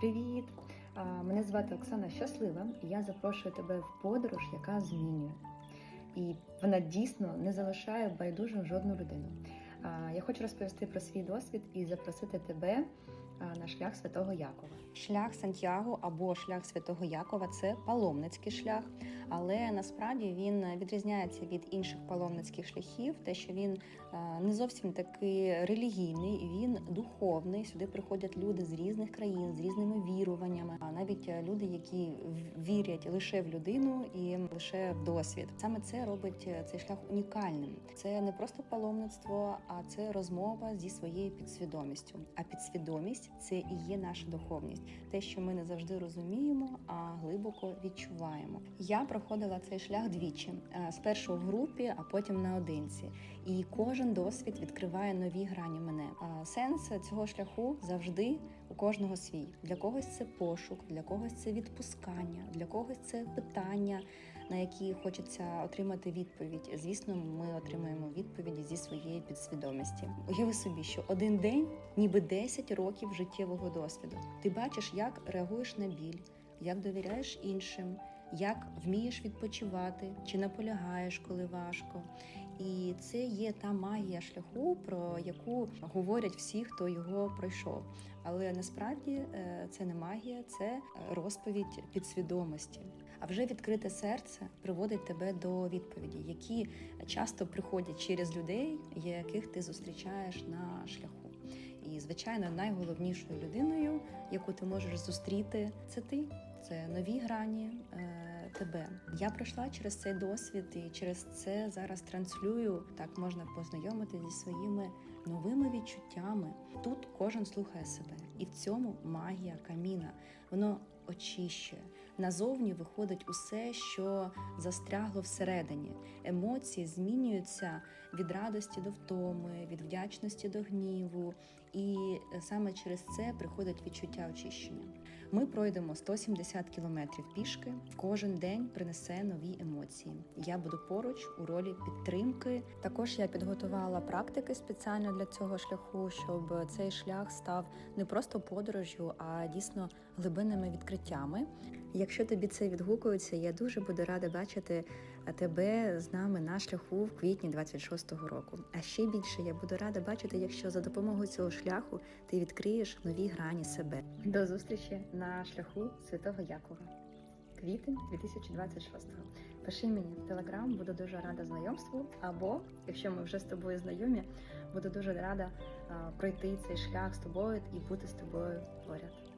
Привіт! Мене звати Оксана Щаслива, і я запрошую тебе в подорож, яка змінює. І вона дійсно не залишає байдужим жодну людину. Я хочу розповісти про свій досвід і запросити тебе на шлях святого Якова. Шлях Сантьяго або шлях Святого Якова це паломницький шлях, але насправді він відрізняється від інших паломницьких шляхів, те, що він не зовсім такий релігійний, він духовний. Сюди приходять люди з різних країн, з різними віруваннями, а навіть люди, які вірять лише в людину і лише в досвід. Саме це робить е, цей шлях унікальним. Це не просто паломництво, а це розмова зі своєю підсвідомістю. А підсвідомість це і є наша духовність, те, що ми не завжди розуміємо, а глибоко відчуваємо. Я проходила цей шлях двічі: Е, спершу в групі, а потім наодинці. І кожен досвід відкриває нові грані мене. Сенс цього шляху завжди кожного свій. Для когось це пошук, для когось це відпускання, для когось це питання, на які хочеться отримати відповідь. Звісно, ми отримаємо відповіді зі своєї підсвідомості. Уяви собі, що один день, ніби 10 років життєвого досвіду. Ти бачиш, як реагуєш на біль, як довіряєш іншим. Як вмієш відпочивати, чи наполягаєш, коли важко, і це є та магія шляху, про яку говорять всі, хто його пройшов. Але насправді е, це не магія, це е, розповідь підсвідомості. А вже відкрите серце приводить тебе до відповіді, які часто приходять через людей, яких ти зустрічаєш на шляху. І, звичайно, найголовнішою людиною, яку ти можеш зустріти, це ти. Це нові грані е, тебе. Я пройшла через цей досвід і через це зараз транслюю. Так можна познайомитися зі своїми новими відчуттями. Тут кожен слухає себе, і в цьому магія каміна. Воно очищує. Назовні виходить усе, що застрягло всередині. Емоції змінюються від радості до втоми, від вдячності до гніву, і саме через це приходить відчуття очищення. Ми пройдемо 170 кілометрів пішки. Кожен день принесе нові емоції. Я буду поруч у ролі підтримки. Також я підготувала практики спеціально для цього шляху, щоб цей шлях став не просто подорожю, а дійсно глибинними відкриттями. Якщо тобі це відгукується, я дуже буду рада бачити тебе з нами на шляху в квітні 26-го року. А ще більше я буду рада бачити, якщо за допомогою цього шляху ти відкриєш нові грані себе. До зустрічі на шляху Святого Якова. Квітень 2026-го. Пиши мені в телеграм, буду дуже рада знайомству. Або, якщо ми вже з тобою знайомі, буду дуже рада а, пройти цей шлях з тобою і бути з тобою поряд.